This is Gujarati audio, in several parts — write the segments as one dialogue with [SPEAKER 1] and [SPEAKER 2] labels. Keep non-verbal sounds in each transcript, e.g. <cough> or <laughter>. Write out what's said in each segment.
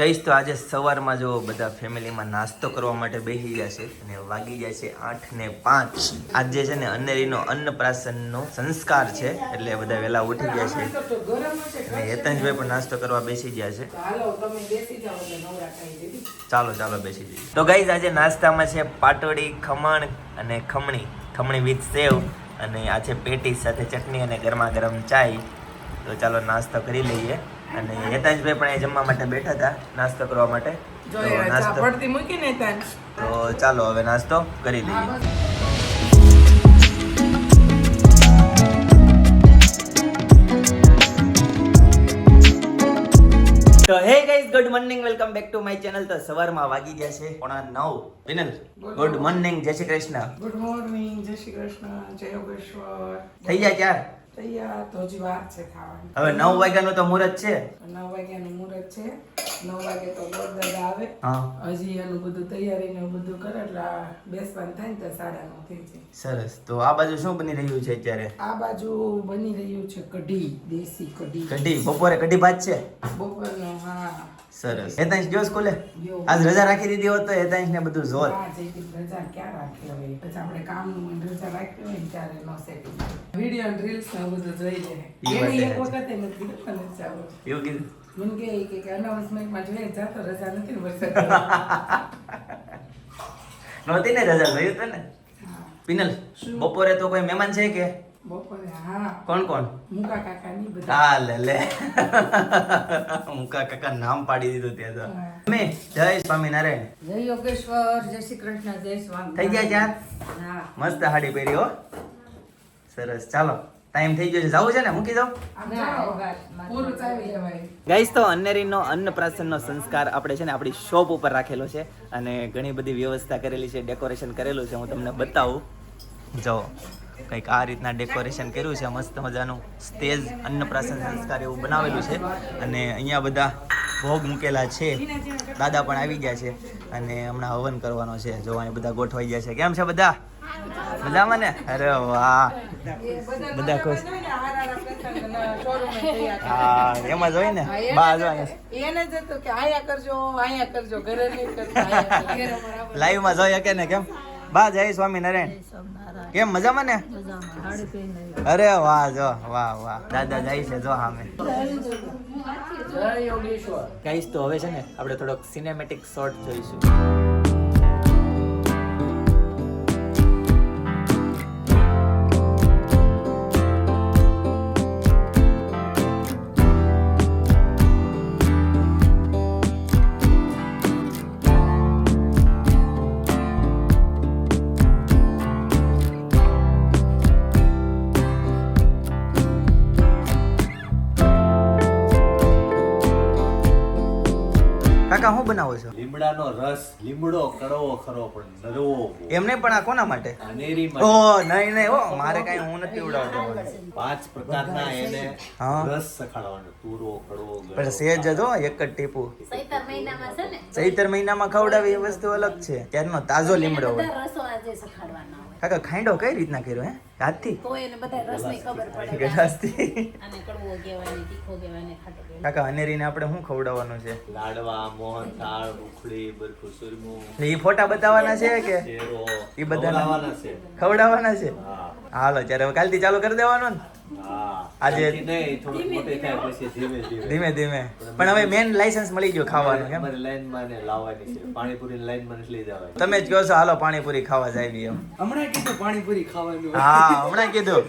[SPEAKER 1] ગઈશ તો આજે સવારમાં જો બધા ફેમિલીમાં નાસ્તો કરવા માટે બેસી ગયા છે અને વાગી જાય છે આઠ ને પાંચ. આજે છે ને અનેરીનો અન્નપ્રાશનનો સંસ્કાર છે, એટલે બધા વહેલા ઉઠી ગયા છે. અને હેતંશભાઈ પણ નાસ્તો કરવા બેસી ગયા છે. ચાલો ચાલો, બેસી જઈએ. તો ગાઈઝ આજે નાસ્તામાં છે પાટોડી, ખમણ અને ખમણી. ખમણી વિથ સેવ અને આ છે પેટીસ સાથે ચટણી અને ગરમા ગરમ ચાય. તો ચાલો, નાસ્તો કરી લઈએ. અને હેતાંશભાઈ પણ એ જમવા માટે બેઠા હતા નાસ્તો કરવા માટે. તો નાસ્તો
[SPEAKER 2] પડતી મૂકી ને ત્યાં
[SPEAKER 1] તો ચાલો હવે નાસ્તો કરી દઈએ તો hey guys good morning welcome back to my channel તો સવારમાં વાગી ગયા છે પોણા નવ. વિનલ ગુડ મોર્નિંગ જય શ્રી કૃષ્ણ.
[SPEAKER 2] ગુડ મોર્નિંગ જય શ્રી કૃષ્ણ જય યોગેશ્વર.
[SPEAKER 1] થઈ જાય ચાર
[SPEAKER 2] તૈયાર તો હજી વાર છે ખાવાની.
[SPEAKER 1] હવે નવ વાગ્યાનું તો મુહૂર્ત છે?
[SPEAKER 2] નવ વાગ્યાનું મુહૂર્ત છે. નવ વાગે તો ગોળદાદા આવે. હજી એનું બધું તૈયારી ને બધું કરે એટલે બેસવાનું થાય ને તો સાડા નવ થઈ જાય.
[SPEAKER 1] સરસ. તો આ બાજુ શું બની રહ્યું છે અત્યારે?
[SPEAKER 2] આ બાજુ બની રહ્યું છે કઢી દેશી કઢી.
[SPEAKER 1] કઢી. બપોરે કઢી ભાત છે?
[SPEAKER 2] બપોરનો હા.
[SPEAKER 1] સરસ. હેતાંશ ગયો સ્કૂલે? આજ રજા રાખી દીધી હોત તો હેતાંશ ને બધું જોત.
[SPEAKER 2] રજા ક્યાં રાખી હોય પછી આપણે કામનું નું રજા રાખી હોય ને ત્યારે નો સેટિંગ વીડિયો ને રીલ્સ ને બધું જોઈ લે. એને એક વખતે નથી કીધું મને જાવ
[SPEAKER 1] એવું કીધું?
[SPEAKER 2] મને કહે કે કે અનાઉન્સમેન્ટમાં જોઈએ જાતો રજા નથી વરસાદ.
[SPEAKER 1] નહોતી ને રજા જોયું તો ને. પિનલ બપોરે તો કોઈ મહેમાન છે કે?
[SPEAKER 2] બપોરે હા.
[SPEAKER 1] કોણ કોણ?
[SPEAKER 2] મુકા કાકાની બધા.
[SPEAKER 1] હા લે લે. <laughs> મુકા કાકા નામ પાડી દીધું ત્યાં તો. મે જય સ્વામિનારાયણ.
[SPEAKER 3] જય યોગેશ્વર જય શ્રી કૃષ્ણ જય સ્વામી
[SPEAKER 1] થઈ ગયા ચાર
[SPEAKER 3] હા.
[SPEAKER 1] મસ્ત હાડી પહેરી હો. સરસ. ચાલો ટાઈમ થઈ ગયો છે. જવું છે ને? મૂકી દઉં?
[SPEAKER 2] જાઓ.
[SPEAKER 1] ગાઈસ તો અન્નેરીનો અન્નપ્રાશનનો સંસ્કાર આપણે છે ને આપણી શોપ ઉપર રાખેલો છે અને ઘણી બધી વ્યવસ્થા કરેલી છે ડેકોરેશન કરેલું છે. હું તમને બતાવું. જો કંઈક આ રીતના ડેકોરેશન કર્યું છે મસ્ત મજાનું સ્ટેજ અન્નપ્રાશન સંસ્કાર એવું બનાવેલું છે. અને અહીંયા બધા ભોગ મૂકેલા છે. દાદા પણ આવી ગયા છે અને હમણાં હવન કરવાનો છે. જો બધા ગોઠવાઈ ગયા છે. કેમ છે બધા? મજામાં ને? અરે વાહ. બધા ખુશ. હા એમાં જ હોય ને? બા જો અહીંયા
[SPEAKER 2] એને જ હતું કે આયા કરજો આયા કરજો ઘરે નહીં કરતા આયા કરજો. <laughs>
[SPEAKER 1] લાઈવમાં જોઈ શકે ને કેમ? બા જય સ્વામિનારાયણ. કેમ મજામાં ને? અરે વાહ જો વાહ વાહ. દાદા જાય છે જો સામે કહીશ તો હવે છે ને આપણે થોડોક સિનેમેટિક શોર્ટ જોઈશું.
[SPEAKER 4] રસ લીમડો કડવો ખરો પણ નરવો
[SPEAKER 1] એમને પણ આ કોના માટે?
[SPEAKER 4] અનેરી
[SPEAKER 1] ઓ નહીં નહીં ઓ મારે કઈ હું નથી ઉડાવતો.
[SPEAKER 4] પાંચ પ્રકારના એને. રસ સખાડવાનો તુરો કડવો
[SPEAKER 1] પણ સેજ જ હો એક જ ટીપુ.
[SPEAKER 3] સૈતર મહિનામાં છે ને?
[SPEAKER 1] ચૈતર મહિનામાં ખવડાવી એ વસ્તુ અલગ છે. ત્યારનો તાજો લીમડો હોય.
[SPEAKER 3] રસો આજે સખાડવાના હોય
[SPEAKER 1] કાકા ખાંડો કઈ રીતના કર્યો હે? હાથથી
[SPEAKER 3] તો એને બધા રસની ખબર પડે કે
[SPEAKER 1] ગલાસથી
[SPEAKER 3] આને <laughs> કડવો કહેવાય તીખો કહેવાય ને ખાટો કહેવાય.
[SPEAKER 1] કાકા અનેરીને આપણે શું ખવડાવવાનું છે?
[SPEAKER 4] લાડવા મોહન થાળ ઉખળી બરફુ સુરમુ.
[SPEAKER 1] એ ફોટા બતાવવાના છે કે? એ બધા
[SPEAKER 4] ખવડાવવાના છે.
[SPEAKER 1] ખવડાવવાના છે? હાલો ત્યારે હવે કાલથી ચાલુ કરી દેવાનું ને? આજે-
[SPEAKER 4] ધીમે ધીમે.
[SPEAKER 1] પણ હવે મેન લાયસન્સ મળી ગયું ખાવાનું કેમ
[SPEAKER 4] લાઈનમાં ને લાવવાની છે. પાણીપુરી લાઈનમાં લઈ જવાની
[SPEAKER 1] તમે જ કહો છો હાલો પાણીપુરી ખાવા જાય એમ.
[SPEAKER 4] હમણાં કીધું પાણીપુરી ખાવાનું
[SPEAKER 1] હા હમણાં કીધું.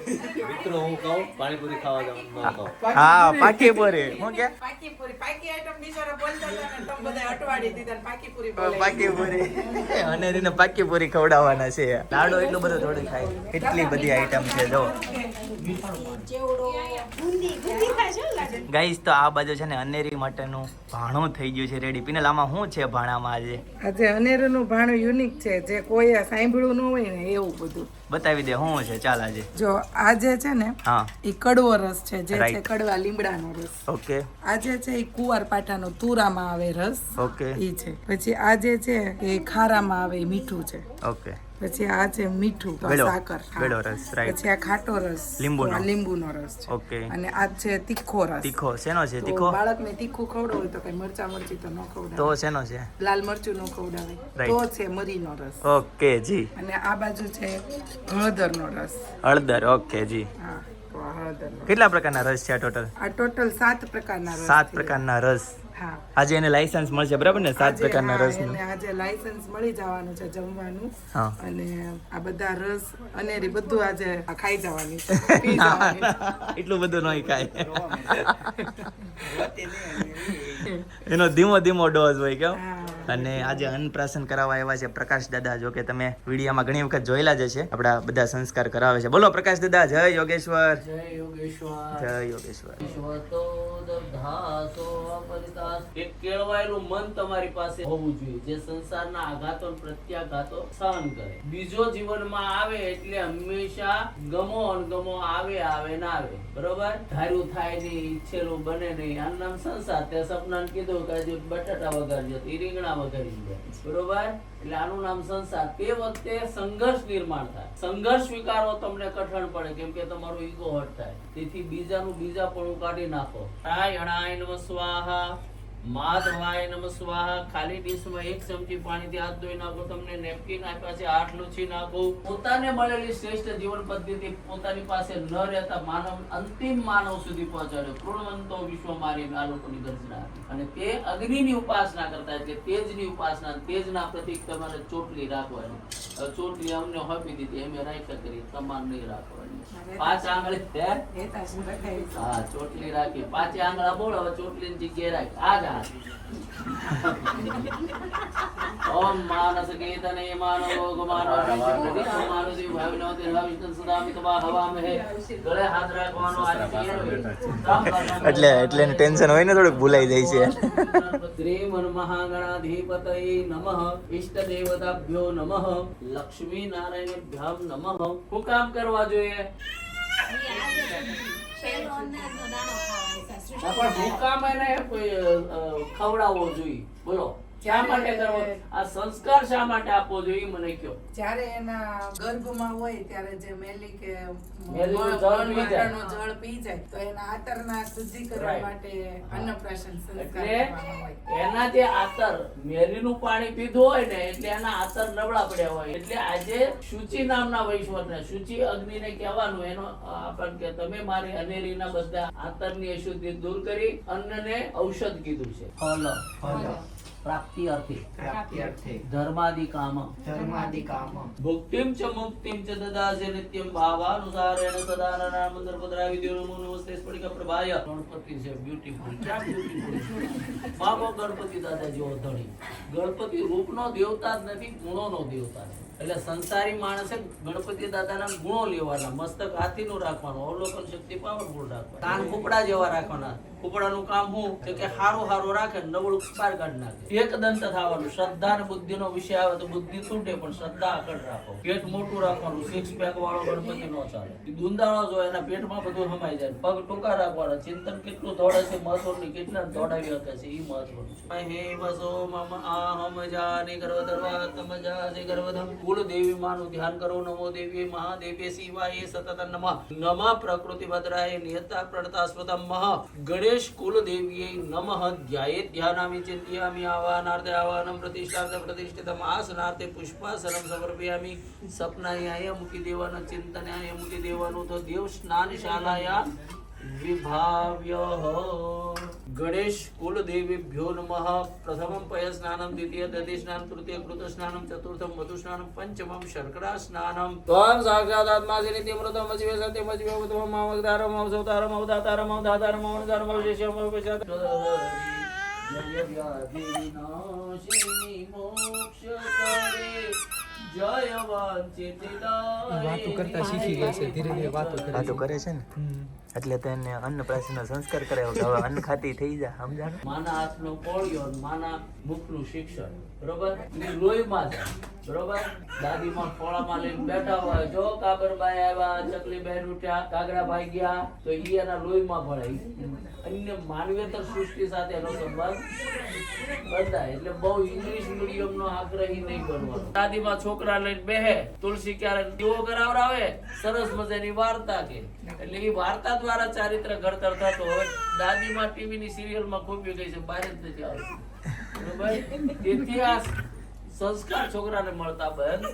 [SPEAKER 4] મિત્રો હું કહું પાણીપુરી ખાવા જવાનું
[SPEAKER 1] હા પાકી પૂરી હું કે?
[SPEAKER 2] પાકી પૂરી પાકી આઈટમ બિચારા બોલતા હતા ને તમે બધા અટવાડી દીધા ને પાકી પૂરી બોલાવી.
[SPEAKER 1] પાકી પૂરી અનેરીને પાકી પૂરી ખવડાવવાના છે. લાડો એટલું બધું થોડું ખાય કેટલી બધી આઈટમ છે જો. ગાઈસ તો આ બાજુ છે ને અનેરી માટેનું ભાણું થઈ ગયું છે રેડી પીને લામાં શું છે ભાણામાં આજે?
[SPEAKER 2] આજે અનેરુનું ભાણું યુનિક છે. જે કોઈએ સાંભળ્યું ન હોય ને એવું બધું.
[SPEAKER 1] બતાવી દે શું છે? ચાલ આજે.
[SPEAKER 2] જો આજે છે ને
[SPEAKER 1] હા.
[SPEAKER 2] એ કડવો રસ છે જે છે કડવા લીમડાનો રસ.
[SPEAKER 1] ઓકે.
[SPEAKER 2] આજે છે એ કુવાર પાટાનો તુરામાં આવે રસ.
[SPEAKER 1] ઓકે.
[SPEAKER 2] ઈ છે. પછી આજે છે એ ખારામાં આવે એ મીઠું છે.
[SPEAKER 1] ઓકે.
[SPEAKER 2] પછી આ છે મીઠું. સાકર. પછી આ ખાટો રસ
[SPEAKER 1] લીંબુનો.
[SPEAKER 2] લીંબુનો રસ છે.
[SPEAKER 1] ઓકે.
[SPEAKER 2] અને આ છે તીખો રસ.
[SPEAKER 1] તીખો શેનો છે તીખો?
[SPEAKER 2] બાળકને તીખું ખવડાવું તો કઈ મરચા મરચી તો ન
[SPEAKER 1] તો શેનો છે?
[SPEAKER 2] લાલ મરચું ન ખવડાવે. તો છે મરીનો રસ.
[SPEAKER 1] ઓકે જી.
[SPEAKER 2] અને આ બાજુ છે હળદરનો રસ.
[SPEAKER 1] હળદર ઓકે જી.
[SPEAKER 2] હા.
[SPEAKER 1] કેટલા પ્રકારના રસ છે આ ટોટલ
[SPEAKER 2] આ ટોટલ સાત પ્રકારના રસ
[SPEAKER 1] સાત પ્રકારના રસ. આજે એને લાયસન્સ મળશે બરાબર ને? સાત પ્રકારના
[SPEAKER 2] રસ આજે લાયસન્સ મળી જવાનું છે જમવાનું. અને આ બધા રસ અનેરી બધું આજે ખાઈ <laughs> જવાની છે.
[SPEAKER 1] એટલું બધું નહીં ખાય. એનો ધીમો ધીમો ડોઝ હોય કેમ. અને આજે અન્નપ્રાશન કરાવવા આવ્યા છે પ્રકાશ દાદા. જો કે તમે વિડીયોમાં ઘણી વખત જોયેલા જ છે આપણા બધા સંસ્કાર કરાવે છે. બોલો પ્રકાશ દાદા જય યોગેશ્વર.
[SPEAKER 5] જય યોગેશ્વર.
[SPEAKER 1] જય યોગેશ્વર.
[SPEAKER 5] એક કેળવાયેલું મન તમારી પાસે હોવું જોઈએ. જે સંસારના આઘાતો પ્રત્યાઘાતો સહન કરે. બીજો જીવનમાં આવે એટલે હંમેશા ગમો અણગમો આવે આવે ના આવે. બરોબર? ધાર્યું થાય નહીં ઈચ્છેલું બને નહીં. આ નામ સંસાર. તે સપનાને કીધું કે બટાટા વગર જતો રીંગણા વઘારી દે બરોબર? એટલે આનું નામ સંસાર. તે વખતે સંઘર્ષ નિર્માણ થાય. સંઘર્ષ સ્વીકારવો તમને કઠણ પડે, કેમ કે તમારું ઈગો હટ થાય. તેથી બીજાનું બીજા પણ કાઢી નાખો. નારાયણાય અણાય સ્વાહા. માધવાય નમઃ સ્વાહા. ખાલી ડીશમાં એક ચમચી પાણીથી હાથ ધોઈ નાખો. તમને નેપકિન આપ્યા છે આઠ લૂછી નાખો. પોતાને મળેલી શ્રેષ્ઠ જીવન પદ્ધતિ પોતાની પાસે ન રહેતા માનવ અંતિમ માનવ સુધી પહોંચાડ્યો પૂર્ણવંતો વિશ્વ મારી આ લોકોની અને તે અગ્નિની ઉપાસના કરતા એટલે તેજની ઉપાસના તેજના પ્રતિક તમારે ચોટલી રાખવાની. ચોટલી અમને હોપી દીધી અમે રાખ્યા કરી તમારે નહીં રાખવાની. પાંચ આંગળી હે? હા ચોટલી રાખી. પાંચે આંગળા બોલ હવે ચોટલીની જગ્યાએ રાખ. આ જ હાથ ઓમ માનસ કીર્તને માનવો ગુમાનો વિષ્ણુ માનુષી ભાવિનો તે વિષ્ણુ સદા મિતવા હવામહે. ગળે હાથ રાખવાનો આ
[SPEAKER 1] એટલે એટલે એને ટેન્શન હોય ને થોડુંક ભૂલાઈ જાય છે.
[SPEAKER 5] મહાગણાધિપતય નમઃ. ઈષ્ટ દેવતાભ્યો નમઃ. લક્ષ્મી નારાયણભ્યામ નમઃ. શું કામ કરવા જોઈએ? પણ હુકામ એને કોઈ, ખવડાવવો જોઈએ. બોલો. શા માટે કરવો? આ સંસ્કાર શા માટે આપવો જોઈએ મને કયો.
[SPEAKER 2] જ્યારે એના ગર્ભમાં હોય ત્યારે જે મેલી કે
[SPEAKER 5] જળ પી જાય.
[SPEAKER 2] જળ પી જાય તો એના આતરના શુદ્ધિકરણ. માટે અન્નપ્રાશન સંસ્કાર
[SPEAKER 5] એના જે આતર મેરીનું પાણી પીધું હોય ને એટલે એના આતર નબળા પડ્યા હોય. એટલે આજે શુચિ નામના વૈશ્વરને શુચિ અગ્નિને કહેવાનું એનો આપણ કે તમે મારી અનેરીના બધા આતરની અશુદ્ધિ દૂર કરી અન્નને ઔષધ કીધું છે. ફલ પ્રાપ્તિ અર્થે. ધર્માદિ કામ ભુક્તિમ ચ મુક્તિમ ચ દદાસે નિત્યમ ભાવાનુસારેણ સદા મંદર પદરા વિદ્યો નમો નમસ્તે સ્ફટિકા પ્રભાય. ગણપતિ છે બ્યુટીફુલ ક્યાં બ્યુટીફુલ બાબો ગણપતિ દાદા જેવો ધણી ગણપતિ રૂપનો દેવતા જ નથી ગુણોનો દેવતા છે. એટલે સંસારી માણસે ગણપતિ દાદાના ગુણો લેવાના મસ્તક હાથીનું રાખવાનું અવલોકન શક્તિ પાવરફુલ રાખવાનું. કાન કુકડા જેવા રાખવાના. કુકડાનું કામ હું છે કે હારો હારો રાખે નબળું બહાર કાઢી નાખે. એક દંત થવાનું શ્રદ્ધા અને બુદ્ધિનો વિષય આવે તો બુદ્ધિ તૂટે પણ શ્રદ્ધા આગળ રાખો. પેટ મોટું રાખવાનું સિક્સ પેક વાળો ગણપતિ નો ચાલે. દુંદાળો જો એના પેટમાં બધું સમાઈ જાય પગ ટૂંકા રાખવાના ચિંતન કેટલું દોડે છે મહત્વનું કેટલા દોડાવી શકે છે એ મહત્વનું હે વસો મમ આહમ જાની ગર્વધર્વાતમ જાની ગર્વધમ કુલ દેવી માનું ધ્યાન કરો નમો દેવી મહાદેવી શિવાય સતત નમઃ. નમઃ પ્રકૃતિ ભદ્રાય નિયતા પ્રણતા સ્વતમ. મહ ગણેશ કુલ દેવીએ નમઃ ધ્યાયે ધ્યાનામિ ચિંતયામિ આવાનાર્થે આવાનમ પ્રતિષ્ઠાર્થ પ્રતિષ્ઠિતમ આસનાર્થે પુષ્પાસનમ સમર્પયામિ સપનાયાય મૂકી દેવાના ચિંતનાય મૂકી દેવાનું તો દેવ સ્નાન શાલાયા વિભાવ્ય ગણેશ કુલ દેવીભ્યો નમઃ પ્રથમમ પય સ્નાનમ દ્વિતીય દધી સ્નાન તૃતીય કૃત સ્નાનમ ચતુર્થમ મધુ સ્નાનમ પંચમમ શર્કરા સ્નાનમ ત્વમ સાક્ષાત આત્મા છે નિત્યમૃતમ અજીવે સત્યમ અજીવે ઉત્તમમ અવતારમ અવસવતારમ અવતારમ અવતારમ અવતારમ અવશેષમ અવશેષાત જય વ્યાધિ વિનાશિની મોક્ષ કરે જય વાંચિત
[SPEAKER 6] વાતો કરતા શીખી ગયા છે ધીરે ધીરે વાતો કરે
[SPEAKER 1] છે ને એટલે તેને એને અન્નપ્રાશનનો સંસ્કાર કરાયો કે હવે અન્ન ખાતી થઈ જા, સમજાણું?
[SPEAKER 5] માના હાથનો કોળિયો માના મુખનું શિક્ષણ, બરોબર? ઈ લોહીમાં છે, બરોબર? દાદીમાં ખોળામાં લઈને બેઠા હોય, જો કાબરબાઈ આવ્યા ચકલીબાઈ ઉઠ્યા, કાગડાભાઈ ગયા, તો ઈ એના લોહીમાં ભળે. અન્ય માનવેતર સૃષ્ટિ સાથે એનો સંબંધ બંધાય. એટલે બહુ ઇંગ્લિશ મીડિયમ નો આગ્રહી નહીં બનવાનો. દાદીમાં છોકરા લઈને બેહે, તુલસી ક્યારેક દીવો કરાવડાવે? સરસ મજાની વાર્તા કે. એટલે એ વાર્તા દ્વારા ચારિત્ર ઘડતર થતો હવે દાદીમાં ટીવી ની સિરિયલમાં ખૂબી ગઈ છે બહાર જ નથી આવતી. તેથી આ સંસ્કાર છોકરાને મળતા બંધ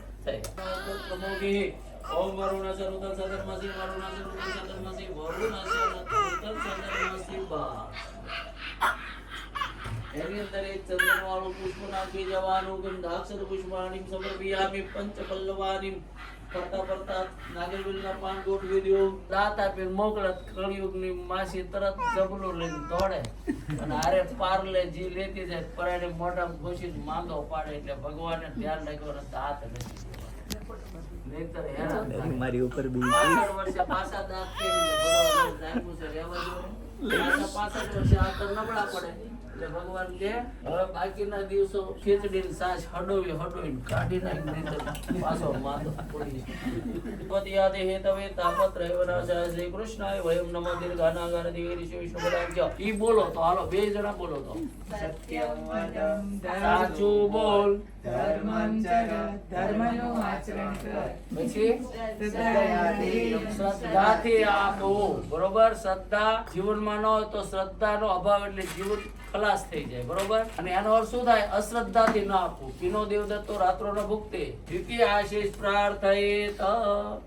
[SPEAKER 5] એની અંદર એક ચંદન વાળું પુષ્પ નાખી જવાનું પંચ પલ્લવાનીમ ફરતા ફરતા નાગરવેલના પાન ગોઠવી દો દાંત આપીને મોકલત કળિયુગની માસી તરત જબલું લઈને દોડે. અને હારે પાર્લે જી લેતી જાય પરાણે મોઢામાં ઘૂસીને માંગો પાડે એટલે ભગવાને ધ્યાન રાખ્યું અને દાંત નથી
[SPEAKER 1] મારી ઉપર બી
[SPEAKER 5] પાછા દાંત. પાછા વર્ષે આંતર નબળા પડે. એટલે ભગવાન કે હવે બાકીના દિવસો ખીચડીની છાશ હડોવી હડોવી કાઢી નાખી પાછો માથો પડી પતિયાદે હેતવે તાપત રહેવનાશાય શ્રી કૃષ્ણાય વયમ નમઃ દીર્ઘાનાગાર દિવે ઋષિ વિષ્ણુપદાય ઈ બોલો તો હાલો બે જણા બોલો તો. સાચું બોલ.
[SPEAKER 2] ધર્મં ચર ધર્મનું આચરણ કર.
[SPEAKER 5] પછી? શ્રદ્ધાથી. આપવું બરોબર? શ્રદ્ધા જીવનમાં ન હોય તો શ્રદ્ધાનો અભાવ એટલે જીવન ખલાસ થઈ જાય બરોબર? અને એનો અર્થ શું થાય? અશ્રદ્ધાથી ન આપવું. પીનો દેવદત્તો રાત્રો ન ભુક્તે દ્વિતીય આશીષ પ્રાર્થયે ના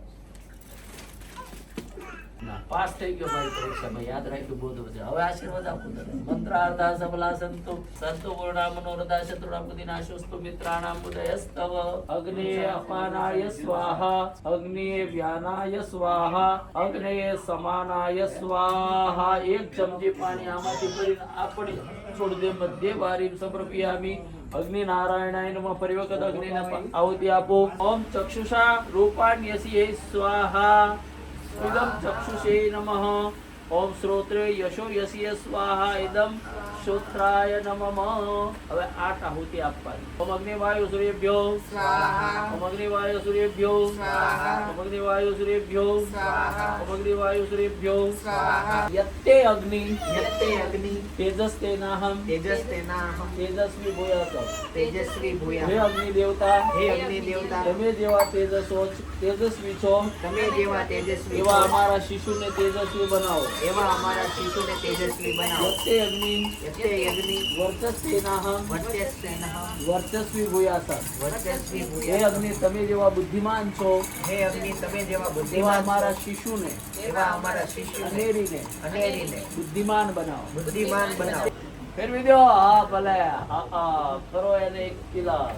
[SPEAKER 5] પાસ થઈ ગયો મારી પરીક્ષામાં યાદ રાખ્યું બહુ બધું હવે આશીર્વાદ આપું તને મંત્રાર્થા સબલા સંતો સંતો પૂર્ણા મનોરથા શત્રુરામ નાશોસ્તુ મિત્રાણામ ઉદયસ્તવ અગ્નિએ અપાનાય સ્વાહા અગ્નિએ વ્યાનાય સ્વાહા અગ્નિએ સમાનાય સ્વાહા. એક ચમચી પાણી આમાંથી ભરીને આપણે છોડ દે મધ્ય વારી સમર્પિયામી. અગ્નિ નારાયણાય ફરી વખત આહુતિ આપો. ઓમ ચક્ષુષા રૂપાણ્યસી સ્વાહા. ઇદમ ચક્ષુષે નમઃ ઓમ શ્રોત્રે યશો યસીય સ્વાહા ઇદમ શ્રોત્રાય નમઃ. હવે આઠ આહુતિ આપવાની. ઓમ અગ્નિવાયુ સૂર્યભ્યો.
[SPEAKER 2] સ્વાહા.
[SPEAKER 5] ઓમ અગ્નિવાયુ સૂર્યભ્યો.
[SPEAKER 2] સ્વાહા.
[SPEAKER 5] ઓમ અગ્નિવાયુ સૂર્યભ્યો.
[SPEAKER 2] સ્વાહા.
[SPEAKER 5] ઓમ અગ્નિવાયુ સૂર્યભ્યો.
[SPEAKER 2] સ્વાહા.
[SPEAKER 5] યત્તે અગ્નિ.
[SPEAKER 6] યત્તે અગ્નિ.
[SPEAKER 5] તેજસ
[SPEAKER 6] તેનાહમ તેજસ તેનાહમ
[SPEAKER 5] તેજસ્વી ભૂયસમ.
[SPEAKER 6] તેજસ્વી
[SPEAKER 5] ભૂયા.
[SPEAKER 6] હે
[SPEAKER 5] અગ્નિ દેવતા.
[SPEAKER 6] હે અગ્નિ દેવતા.
[SPEAKER 5] તમે જેવા તેજસો તેજસ્વી છો
[SPEAKER 6] તમે જેવા તેજસ્વી
[SPEAKER 5] એવા અમારા શિશુને તેજસ્વી બનાવો.
[SPEAKER 6] એવા અમારા શિશુને તેજસ્વી બનાવો.
[SPEAKER 5] વચ્ચે અગ્નિ
[SPEAKER 6] વચ્ચે અગ્નિ
[SPEAKER 5] વર્ચસ્વેનાહ
[SPEAKER 6] વર્ચસ્વેનાહ
[SPEAKER 5] વર્ચસ્વી ભૂયાસા
[SPEAKER 6] વર્ચસ્વી
[SPEAKER 5] ભૂયા
[SPEAKER 6] હે
[SPEAKER 5] અગ્નિ તમે જેવા બુદ્ધિમાન છો
[SPEAKER 6] હે અગ્નિ તમે જેવા બુદ્ધિમાન
[SPEAKER 5] અમારા
[SPEAKER 6] શિશુ
[SPEAKER 5] ને
[SPEAKER 6] એવા અમારા શિશુ
[SPEAKER 5] અનેરીને.
[SPEAKER 6] અનેરીને.
[SPEAKER 5] બુદ્ધિમાન બનાવો.
[SPEAKER 6] બુદ્ધિમાન બનાવો.
[SPEAKER 5] ફેરવી દો હા ભલે. હા કરો એને એક કિલા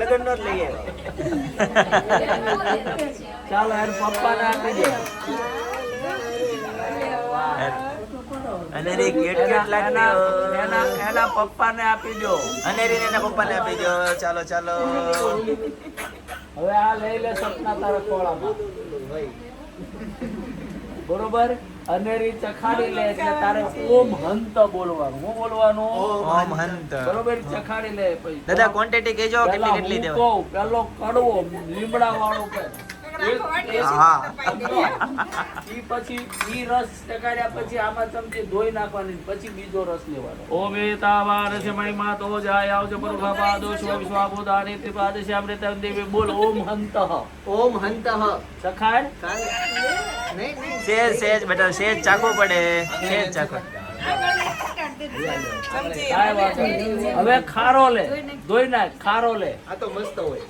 [SPEAKER 1] લગન નો જ લઈ આવ્યો
[SPEAKER 5] ચાલો એને પપ્પાને આપી દે.
[SPEAKER 1] અને કેટ કેટ લાગતી
[SPEAKER 5] એના એના પપ્પાને આપી દો.
[SPEAKER 1] અનેરી એના પપ્પાને આપી દો. ચાલો ચાલો.
[SPEAKER 5] હવે આ લઈ લે સપના તારા કોળામાં બરોબર? અનેરી ચખાડી લે એટલે તારે ઓમ હંત બોલવાનું. હું બોલવાનું?
[SPEAKER 1] ઓમ હંત.
[SPEAKER 5] બરોબર? ચખાડી લે પછી.
[SPEAKER 1] દાદા ક્વોન્ટિટી કેજો કેટલી કેટલી દેવા.
[SPEAKER 5] પહેલો કડવો લીમડા વાળો
[SPEAKER 1] હા.
[SPEAKER 5] ઈ પછી ઈ રસ ટકાડ્યા પછી આમાં ચમચી ધોઈ નાખવાની પછી બીજો રસ લેવાનો. ઓમ એતાવાર છે મહિમા તો જાય આવજો પાદો વિશ્વાબોધાની ત્રિપાદ શ્યામૃત દેવી બોલ ઓમ હંત.
[SPEAKER 6] ઓમ હંતઃ.
[SPEAKER 5] સખાડ
[SPEAKER 6] નહીં
[SPEAKER 1] સેજ સેજ બેટા સેજ ચાખવું પડે સેજ
[SPEAKER 5] નહીં. હવે ખારો લે, ધોઈ નાખ, ખારો લે.
[SPEAKER 6] આ તો મસ્ત હોય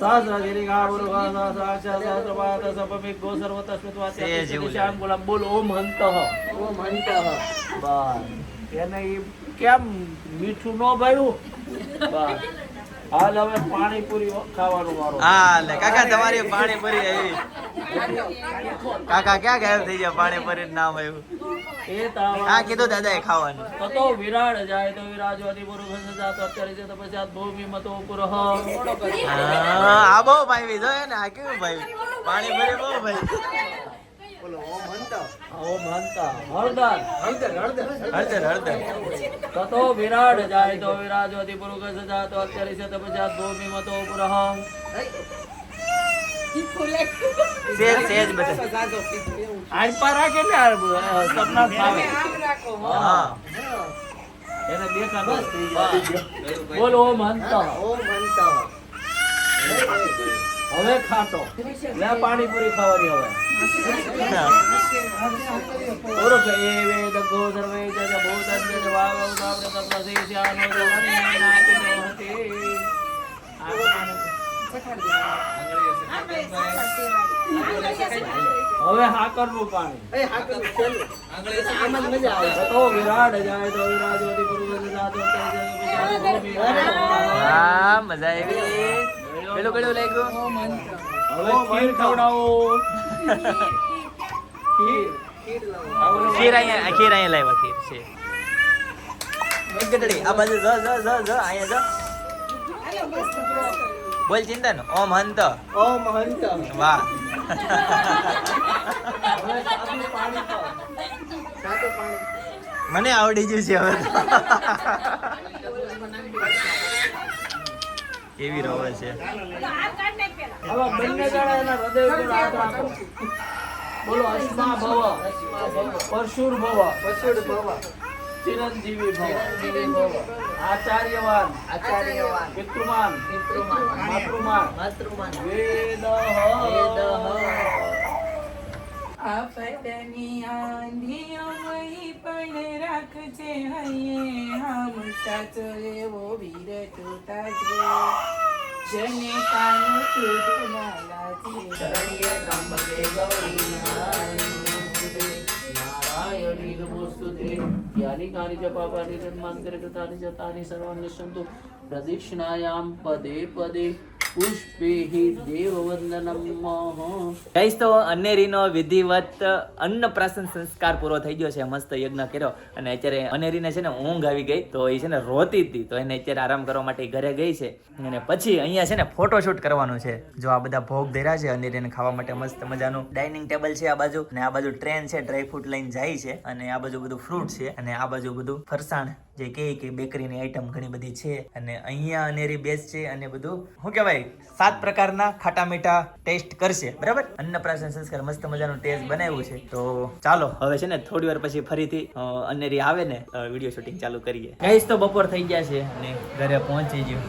[SPEAKER 5] સહસ્રગિરી ગા ગાસા સાક્ષા સાસ સપમિક ગો સર્વ તસ્મિત
[SPEAKER 1] સેજ
[SPEAKER 5] વાત્યા
[SPEAKER 1] એવું
[SPEAKER 5] શ્યામ ગુલામ બોલ ઓમ હંત
[SPEAKER 6] ઓમ હંતઃ
[SPEAKER 5] બસ. એને કેમ મીઠું ન ભર્યું? બસ. હાલ હવે પાણીપુરી ખાવાનું મારો
[SPEAKER 1] હા લે કાકા તમારી પાણીપુરી આવી. કાકા ક્યાં ગાયબ થઈ ગયા? પાણીપુરી નામ આવ્યું.
[SPEAKER 5] એ
[SPEAKER 1] હા કીધું દાદાએ ખાવાનું.
[SPEAKER 5] તો તો વિરાડ જાય તો વિરાજવાદી પુરુષ જાત અત્યારે છે તો પછી આ ભૂમિ મતો પુરહ
[SPEAKER 1] હા, આ બહુ ભાઈ જો ને આ કેવું ભાઈ પાણીપુરી બહુ ભાઈ
[SPEAKER 6] બોલો ઓમ હંતા
[SPEAKER 5] ઓ માનતા હળદર
[SPEAKER 6] હળદર હળદર.
[SPEAKER 1] હળદર હળદર.
[SPEAKER 5] તો તો વિરાડ જાય તો વિરાજવાદી પુરુષ જાતો અત્યારે છે તો ભૂમિ મતો પુરહ
[SPEAKER 1] સેજ સેજ બધે.
[SPEAKER 5] આજ રાખે ને સપના ખાવે
[SPEAKER 2] આમ રાખો હો.
[SPEAKER 1] હા.
[SPEAKER 5] એને દેખા બસ બોલ ઓ માનતા
[SPEAKER 6] ઓમ હંતા
[SPEAKER 5] હવે ખાટો. લે પાણીપુરી ખાવાની હવે. ઓરો કે એ વેદ ગો ભૂતન વાવ જવની નાતિ નોહતે હવે હાકરનું પાણી.
[SPEAKER 6] એ હા કરું ચાલ આમ જ મજા આવે.
[SPEAKER 5] તો વિરાટ જાય તો વિરાજવતી પુરુષ
[SPEAKER 1] મજા આવી. પેલું કયું લાગ્યું
[SPEAKER 5] હવે ખીર ખવડાવો. ખીર.
[SPEAKER 6] ખીર લાવો.
[SPEAKER 1] ખીર અહીંયા આ ખીર અહીંયા લાવ્યા ખીર છે. ગટડી આ બાજુ જ જો જો જો અહીંયા જ. બોલ ચિંતન ઓમ હંત
[SPEAKER 6] ઓમ હંતા
[SPEAKER 1] વાહ. મને આવડી ગયું છે હવે. કેવી રોવે છે?
[SPEAKER 5] હવે બંને જણા એના હૃદય ઉપર હાથ રાખો. બોલો અસ્મા ભવ પરશુર ભવ
[SPEAKER 6] પરશુર ભવ.
[SPEAKER 5] ચિરંજીવી ભવ. આચાર્યવાન.
[SPEAKER 6] આચાર્યવાન.
[SPEAKER 5] પિતૃમાન.
[SPEAKER 6] પિતૃમાન.
[SPEAKER 5] માતૃમાન.
[SPEAKER 6] માતૃમાન.
[SPEAKER 5] વેદ
[SPEAKER 2] આપતની આંધીઓ વહી પણ રાખજે હૈયે હમ સાચો એવો વીર તૂટાજે જને કાનો તુજ ના લાજે
[SPEAKER 5] નારાયણી નમોસ્તુતે યાની કાની ચ પાપાની જન્માંતરે કૃતાની ચ તાની સર્વાણિ સંતુ પ્રદક્ષિણાયામ પદે પદે દેવવંદનમ
[SPEAKER 1] તો અનેરીનો વિધિવત અન્નપ્રાશન સંસ્કાર પૂરો થઈ ગયો છે. મસ્ત યજ્ઞ કર્યો. અને અત્યારે અનેરીને છે ને ઊંઘ આવી ગઈ, તો એ છે ને રોતી હતી. તો એને અત્યારે આરામ કરવા માટે ઘરે ગઈ છે. અને પછી અહીંયા છે ને ફોટોશૂટ કરવાનું છે. જો આ બધા ભોગ ધર્યા છે, અનેરીને ખાવા માટે મસ્ત મજાનું ડાઇનિંગ ટેબલ છે આ બાજુ. અને આ બાજુ ટ્રેન છે ડ્રાય ફ્રૂટ લઈને જાય છે. અને આ બાજુ બધું ફ્રૂટ છે. અને આ બાજુ બધું ફરસાણ જે કે કે બેકરીની આઈટમ ઘણી બધી છે. અને અહીંયા અનેરી બેસ છે અને બધું, શું કહેવાય? સાત પ્રકારના ખાટા મીઠા ટેસ્ટ કરશે બરાબર? અન્નપ્રાશન સંસ્કાર મસ્ત મજાનું ટેસ્ટ બનાવ્યું છે. તો ચાલો હવે છે ને થોડી વાર પછી ફરીથી અનેરી આવે ને વીડિયો શૂટિંગ ચાલુ કરીએ. ગાઈસ તો બપોર થઈ ગયા છે અને ઘરે પહોંચી ગયું.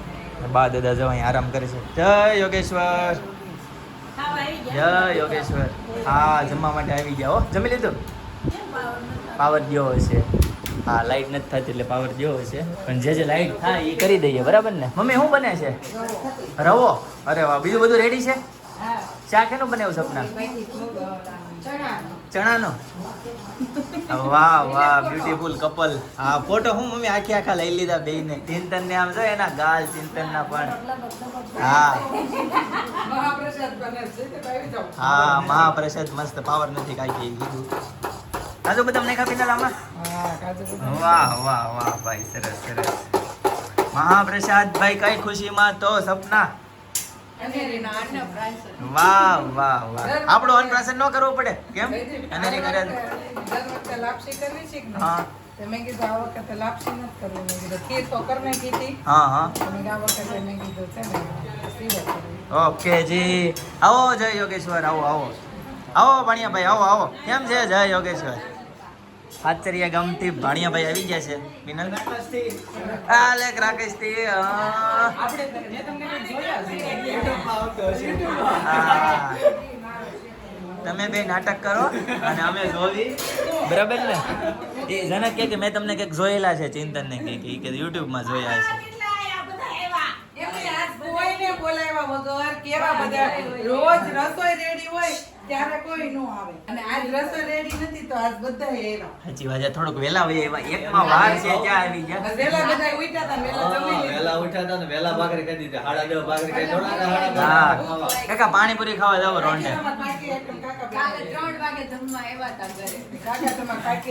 [SPEAKER 1] બા દાદા જવા આરામ કરે છે. જય યોગેશ્વર. જય યોગેશ્વર. હા જમવા માટે આવી ગયા હો. જમી લીધું? પાવર ગયો હશે. હા લાઈટ નથી થતી એટલે પાવર જેવો છે. પણ જે જે લાઈટ થાય એ કરી દઈએ બરાબર ને? મમ્મી શું બને છે? રવો? અરે વાહ બીજું બધું રેડી છે? ચા કેનું બનાવ્યું સપના? ચણાનો. વાહ વાહ બ્યુટીફુલ કપલ હા ફોટો હું મમ્મી આખી આખા લઈ લીધા બે ને ચિંતન ને આમ જો એના ગાલ ચિંતન ના પણ. હા. હા મહાપ્રસાદ મસ્ત પાવર નથી કાંઈ કીધું કાજુ બદામ આમાં
[SPEAKER 2] હા કાજુ
[SPEAKER 1] વાહ વાહ વાહ ભાઈ સરસ સરસ. મહાપ્રસાદ ભાઈ કઈ ખુશીમાં તો સપના? વાહ વાહ વાહ. આપણો અન્નપ્રાશન ન કરવો પડે કેમ? અને કરે
[SPEAKER 2] લાપસી કરવી છે
[SPEAKER 1] હા.
[SPEAKER 2] મેં કીધું આ વખતે લાપસી નથી કરવી. મેં કીધું ખીર તો કરી નાખી
[SPEAKER 1] હા હા.
[SPEAKER 2] મેં આ વખતે મેં કીધું છે ને
[SPEAKER 1] ઓકે જી. આવો જય યોગેશ્વર આવો આવો. આવો ભાણિયાભાઈ આવો આવો. કેમ છે? જય યોગેશ્વર. હાથચરિયા ગામથી ભાણિયાભાઈ આવી ગયા છે. બિનલ આ લેખ
[SPEAKER 2] રાકેશથી મેં.
[SPEAKER 1] તમે બે નાટક કરો અને અમે જોવી. બરાબર ને? એ જનક કે કે, મેં તમને કંઈક જોયેલા છે ચિંતન ને કે કે યુટ્યુબમાં જોયા છે.
[SPEAKER 2] રોજ રસોઈ રેડી હોય ત્યારે કોઈ નો આવે અને આજ રસોઈ રેડી નથી તો આજ બધા એવા
[SPEAKER 1] સાચી વાત છે થોડુંક વેલા હોય એવા એકમાં વાર છે ક્યાં આવી ગયા
[SPEAKER 2] વેલા બધા ઉઠ્યા હતા વેલા જમી
[SPEAKER 4] વેલા ઉઠ્યા હતા ને વેલા ભાખરી કરી દીધી હાડા દસ ભાખરી કરી થોડા હાડા.
[SPEAKER 1] કાકા પાણીપુરી ખાવા જાવ રોંડે
[SPEAKER 3] હતા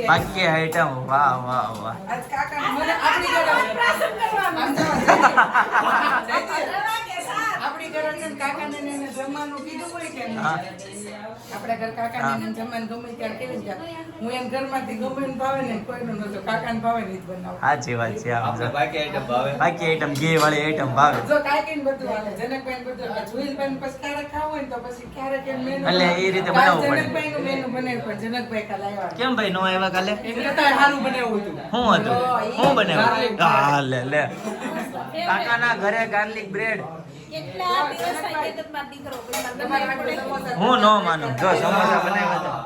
[SPEAKER 1] બાકી આઈટમ વાહ વાહ વાહ
[SPEAKER 2] આજ કાકા મને આપણી ઘરે આમ જો, આપણી ઘરે છે ને કાકાને એને જમવાનું કીધું હોય કે આપણા ઘર કાકાને એને જમવાનું ગમે ત્યારે કેવી જાય હું એમ ઘરમાંથી ગમે ને ભાવે ને કોઈનું નતું કાકાને ભાવે ને જ બનાવું.
[SPEAKER 1] સાચી વાત છે આમ
[SPEAKER 4] આપણે
[SPEAKER 1] જો.
[SPEAKER 4] બાકી આઈટમ ભાવે.
[SPEAKER 1] બાકી આઈટમ ઘી વાળી આઈટમ ભાવે.
[SPEAKER 2] જો કાકીને બધું હાલે જનકભાઈને બધું હાલે. પછી ક્યારેક ખાવું હોય તો પછી ક્યારેક એમ menu
[SPEAKER 1] એટલે એ રીતે બનાવવું પડે.
[SPEAKER 2] જનકભાઈનું menu બનાવ્યું પણ જનકભાઈ કાલે આવ્યા.
[SPEAKER 1] કેમ ભાઈ નો આવ્યા કાલે?
[SPEAKER 2] સારું બનાવ્યું હતું.
[SPEAKER 1] શું હતું? બનાવ્યું? હા લે લે. કાકાના ઘરે ગાર્લિક બ્રેડ. હું નો માનું. જો સમોસા બનાવ્યા હતા.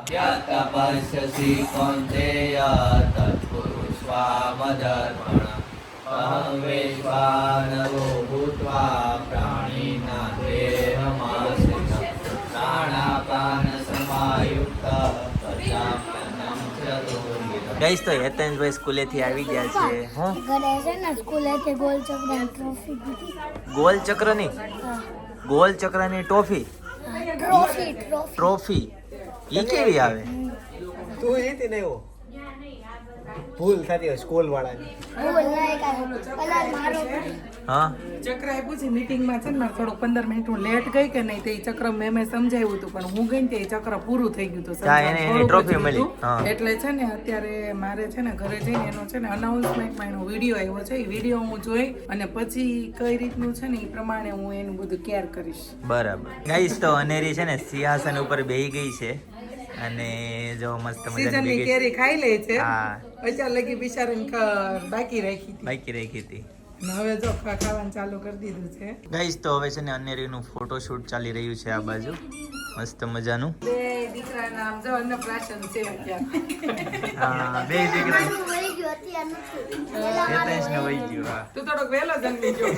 [SPEAKER 4] અહં વૈશ્વાનરો ભૂત્વા પ્રાણીના
[SPEAKER 1] ગઈશ તો હેતનભાઈ સ્કૂલેથી આવી ગયા છે હું.
[SPEAKER 7] ઘરે છે ને સ્કૂલેથી ગોલ ચક્ર ટ્રોફી દીધી
[SPEAKER 1] ગોલ ચક્રની? ગોલ ચક્રની
[SPEAKER 7] ટ્રોફી ટ્રોફી
[SPEAKER 1] ટ્રોફી ઈ કેવી આવે?
[SPEAKER 6] તું એથી નહીં હો. ભૂલ થતી હોય સ્કૂલ વાળાની.
[SPEAKER 1] હા?
[SPEAKER 2] ચક્ર આપ્યું છે મીટિંગમાં છે ને મારે થોડુંક પંદર મિનિટ હું લેટ ગઈ કે નહીં તે ચક્ર મેં મેં સમજાવ્યું હતું પણ હું ગઈ ને તે ચક્ર પૂરું થઈ ગયું હતું જ
[SPEAKER 1] મળી.
[SPEAKER 2] એટલે છે ને અત્યારે મારે છે ને ઘરે જઈને એનો છે ને અનાઉન્સમેન્ટમાં એનો વીડિયો આવ્યો છે એ વીડિયો હું જોઈ અને પછી કઈ રીતનું છે ને એ પ્રમાણે હું એનું બધું કેર કરીશ.
[SPEAKER 1] બરાબર. ગાઈસ તો અનેરી છે ને સિંહાસન ઉપર બેહી ગઈ છે. અને જો મસ્ત મજાની
[SPEAKER 2] કેરી ખાઈ લે છે.
[SPEAKER 1] હા.
[SPEAKER 2] લગી બિચારીને બાકી રાખી હતી.
[SPEAKER 1] બાકી રાખી હતી.
[SPEAKER 2] હવે જો ખાવાનું ચાલુ કરી દીધું છે.
[SPEAKER 1] ગાઈસ તો હવે છે ને અનેરીનું ફોટોશૂટ ચાલી રહ્યું છે આ બાજુ. મસ્ત મજાનું.
[SPEAKER 2] બે દીકરાના આમ જો અન્નપ્રાશન છે
[SPEAKER 1] હા બે દીકરા.
[SPEAKER 7] મારું વળી અત્યાર નથી. પેલા મારું
[SPEAKER 1] હેતેશને
[SPEAKER 7] વળી
[SPEAKER 1] વહી ગયું
[SPEAKER 2] તું થોડોક વહેલો જન્મી ગયો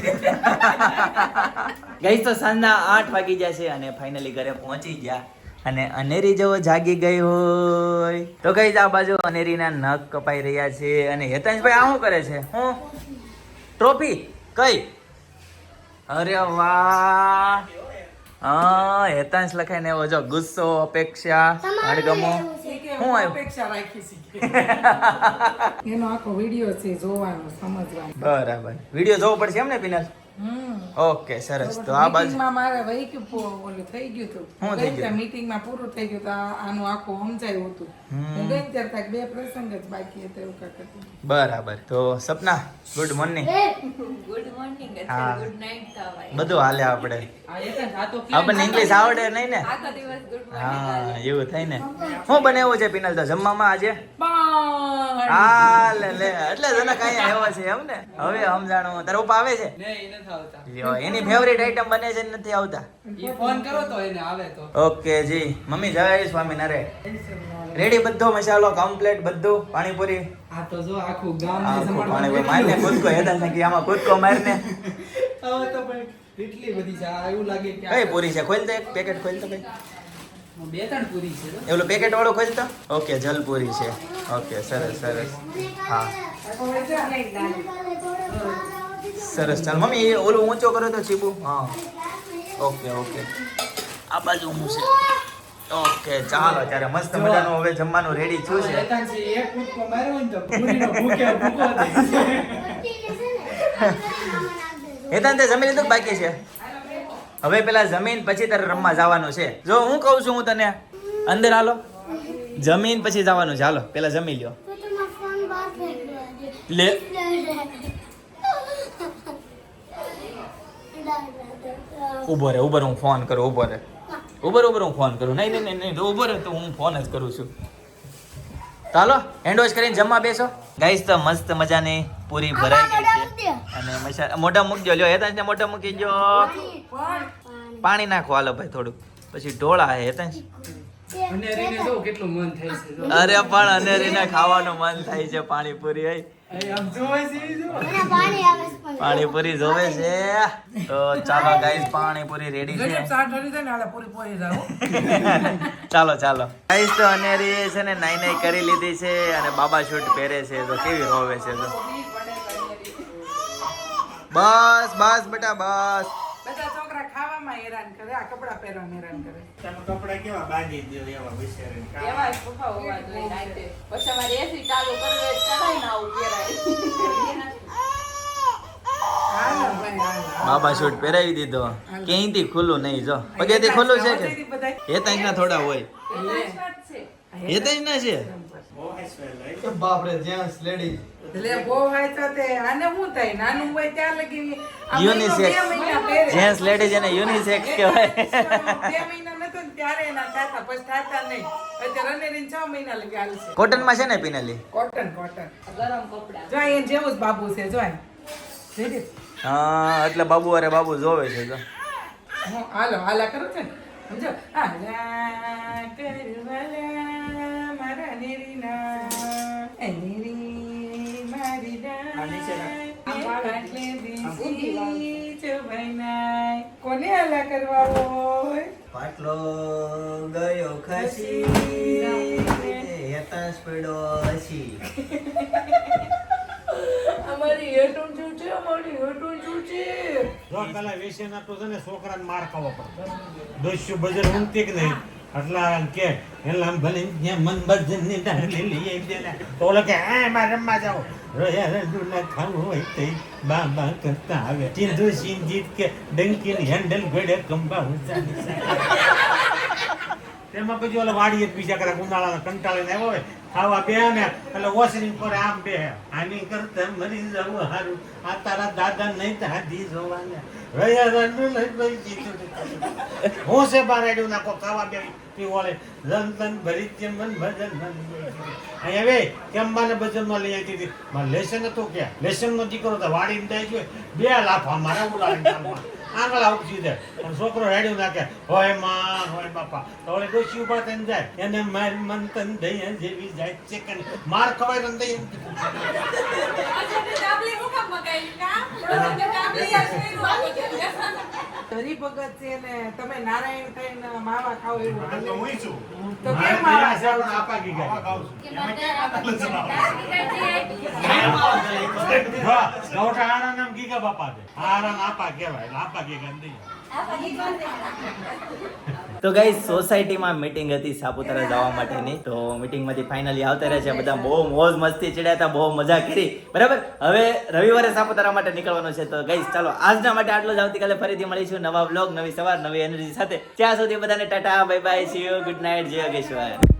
[SPEAKER 1] ગઈ તો સાંજના આઠ વાગી ગયા છે અને ફાઇનલી ઘરે પહોંચી ગયા. અને અનેરી જેવો જાગી ગઈ હોય. તો કઈ આ બાજુ અનેરીના નખ કપાઈ રહ્યા છે. અને હેતાંશભાઈ આ શું કરે છે? હું? ટ્રોફી? કઈ? અરે વાહ! હા હેતાંશ લખાઈને એવો જો ગુસ્સો અપેક્ષા અણગમો હું આવ્યું?
[SPEAKER 2] અપેક્ષા રાખી છે <laughs> એનો આખો વીડિયો છે જોવાનો સમજવાનો.
[SPEAKER 1] બરાબર. વીડિયો જોવો પડશે એમ ને પિનલ?
[SPEAKER 2] હમ
[SPEAKER 1] ઓકે સરસ. તો આ બાજુ
[SPEAKER 2] મારે વહી ઓલું થઈ ગયું હતું. હું
[SPEAKER 1] થઈ ગયું?
[SPEAKER 2] ત્યાં મીટિંગમાં પૂરું થઈ ગયું તો આનું આખું સમજાયું હતું. હું ગઈ ત્યારે બે પ્રસંગ જ બાકી હતા એવું કાક
[SPEAKER 1] બરાબર. તો Sapna good morning
[SPEAKER 3] good morning
[SPEAKER 1] હા.
[SPEAKER 3] ગુડ નાઈટ
[SPEAKER 1] બધું હાલે આપણે. આપણને ઇંગ્લિશ આવડે નહીં ને?
[SPEAKER 3] આખો દિવસ ગુડ
[SPEAKER 1] હા એવું થાય ને. શું એવું છે પિનલ તો જમવામાં આજે?
[SPEAKER 2] પણ
[SPEAKER 1] હા લે લે. એટલે જનક અહીંયા આવ્યો છે એમ ને? હવે સમજાણું. તારો પપ્પા આવે છે? લ્યો, એની ફેવરિટ આઈટમ બને છે નથી આવતા?
[SPEAKER 6] ફોન કરો તો એને આવે તો.
[SPEAKER 1] ઓકે જી. મમ્મી જય સ્વામિનારાયણ રેડી બધો મસાલો કમ્પ્લીટ બધું? પાણીપુરી?
[SPEAKER 6] આ તો જો આખું ગામ
[SPEAKER 1] પાણીપુરી. મારને કૂદકો હેતા કે આમાં કૂદકો મારને. <laughs>
[SPEAKER 6] હવે તો પણ બધી છે. એવું લાગે કે
[SPEAKER 1] પૂરી છે? ખોલ તો એક પેકેટ ખોલ તો કઈ. એવલું પેકેટ વાળું ખોલ તો ઓકે જલપુરી છે. ઓકે સરસ સરસ. હા. સરસ ચાલ. મમ્મી ઓલું ઊંચો કરો તો ચીબુ? હા. Okay okay. આ બાજુ હું છે. ઓકે ચાલો ત્યારે મસ્ત મજાનું હવે જમવાનું રેડી થયું છે. હેતાન તે જમી લીધું બાકી છે? હવે પેલા જમીન પછી તારે રમવા જવાનું છે. જો હું કહું છું હું તને, અંદર હાલો. જમીન પછી જવાનું છે, હાલો, પેલા જમી લ્યો. લે. ઊભો રે, ઊભો હું ફોન કરું, ઊભો રે. ઊભો રે, ઊભો હું ફોન કરું. નહીં નહીં નહીં, ઊભો રે, તો હું ફોન જ કરું છું. ચાલો હેન્ડ વોશ કરીને જમવા બેસો. ગાઈસ તો મસ્ત મજાની પૂરી ભરાઈ ગઈ છે. અને મસા મોઢા મૂકજો લ્યો હેતાંશ ને મોઢા મૂકી જો પાણી નાખો હાલો ભાઈ થોડુંક. પછી ઢોળા હે હેતાંશ.
[SPEAKER 6] અને રીને જો કેટલું મન થાય છે જો.
[SPEAKER 1] અરે પણ અનેરીને ખાવાનું મન થાય છે પાણીપુરી પાણીપુરી જોવે છે. તો ચાલો ગાઈસ પાણીપુરી રેડી છે. ચાલો ચાલો. ગાઈસ તો અનેરી છે ને નાઈ નાઈ કરી લીધી છે અને બાબા શૂટ પહેરે છે તો કેવી રોવે છે તો બસ બસ બેટા બસ.
[SPEAKER 2] હેરાન કરે આ કપડા પહેરવામાં હેરાન કરે.
[SPEAKER 3] એવા જ પપ્પા હોવા જોઈએ રાતે. પછી અમારે એસી ચાલુ કરવે કરાય ના આવું પહેરાય.
[SPEAKER 1] બાબા શૂટ પહેરાવી દીધો. ક્યાંયથી ખુલ્લું નહીં જો. પગેથી ખુલ્લું છે કે? તાઈ ના થોડા હોય.
[SPEAKER 3] એટલા જ
[SPEAKER 1] એ તાઈ ના છે?
[SPEAKER 6] બાપરે જેન્ટ્સ લેડીઝ
[SPEAKER 2] એટલે બહુ તો તે આને શું થાય? નાનું હોય ત્યાં લગી પહેરે.
[SPEAKER 1] જેન્ટ્સ લેડીઝ એને યુનિસેક્સ કહેવાય.
[SPEAKER 2] બે મહિના નતો ને ત્યારે એના થાતા પછી થાતા નહીં. અત્યારે રનેરીને છ મહિના લગી હાલશે.
[SPEAKER 1] કોટનમાં છે ને પિનાલી?
[SPEAKER 2] કોટન કોટન
[SPEAKER 3] ગરમ કપડાં.
[SPEAKER 2] જો જેવું જ બાબુ છે જો
[SPEAKER 1] હા એટલે બાબુ અરે બાબુ જોવે છે જો.
[SPEAKER 2] હું હાલો હાલા કરું છે ને? સમજો? હાલા કરવાલા મારા નેરીના. એ કોને હાલા કરવા હોય?
[SPEAKER 1] પાટલો ગયો ખસી. હેતાશ પડ્યો હસી.
[SPEAKER 2] અમારી હેઠું શું છે? અમારી હેઠું શું છે?
[SPEAKER 8] જો પેલા વેશ્યાના તો છે ને છોકરાને માર ખાવો પડતો દોસ્યું બજાર ઊંઘતી કે નહીં? આટલા કે એલા ભલે જે મન ઓલો કે હે માર રમવા જાઓ. રોયા રડુલા ખાવું હોય તે બાબા કરતા આવે. ચિંધુ સિંજીત કે ડંકીની હેન્ડલ ગળે કંબા ઉંચાની તેમાં પછી ઓલા વાડીએ બીજા કરા ઉનાળાના કંટાળીને આવ્યો હોય ખાવા બે એટલે ઓસરી પર આમ બે. આની કરતા મરી જવું હારું. આ તારા દાદા નહીં નાખો, ખાવા બે તી ઓલે રન રન ભરી ભજન મન લઈ આવી મારે લેસન હતું ક્યાં? લેસન નો દીકરો તો વાડી જાય છે બે લાફા મારા આંગળા ઉપજી દે અને છોકરો રેડ્યું નાખે. હોયમાં હોય બાપા. તો ઓલે ડોશી ઊભા થઈને જાય. એને માર મન તન દઈ જેવી જાય છે માર ખવાય રન દઈ
[SPEAKER 2] હરી ભગત છે ને તમે નારાયણ થઈને માવા ખાવ એવું
[SPEAKER 4] તો હું છું.
[SPEAKER 2] તો કેમ માવા?
[SPEAKER 8] છે આપા કી ગાય
[SPEAKER 3] કે બધા આ બધી
[SPEAKER 8] હા ગૌઠા આના નામ ગીગા બાપા છે. આરા આપા કહેવાય આપા
[SPEAKER 1] તો ગઈ સોસાયટીમાં મીટિંગ હતી સાપુતારા જવા માટેની. તો મીટિંગમાંથી ફાઇનલી આવતા રહ્યા છે. બધા બહુ મોજ મસ્તી ચડ્યા હતા, બહુ મજા કરી. બરાબર? હવે રવિવારે સાપુતારા માટે નીકળવાનું છે. તો ગઈ ચાલો, આજના માટે આટલું જ. આવતીકાલે ફરીથી મળીશું નવા બ્લોગ નવી સવાર, નવી એનર્જી સાથે. ત્યાં સુધી બધાને Tata bye bye see you good night Jai Yogeshwar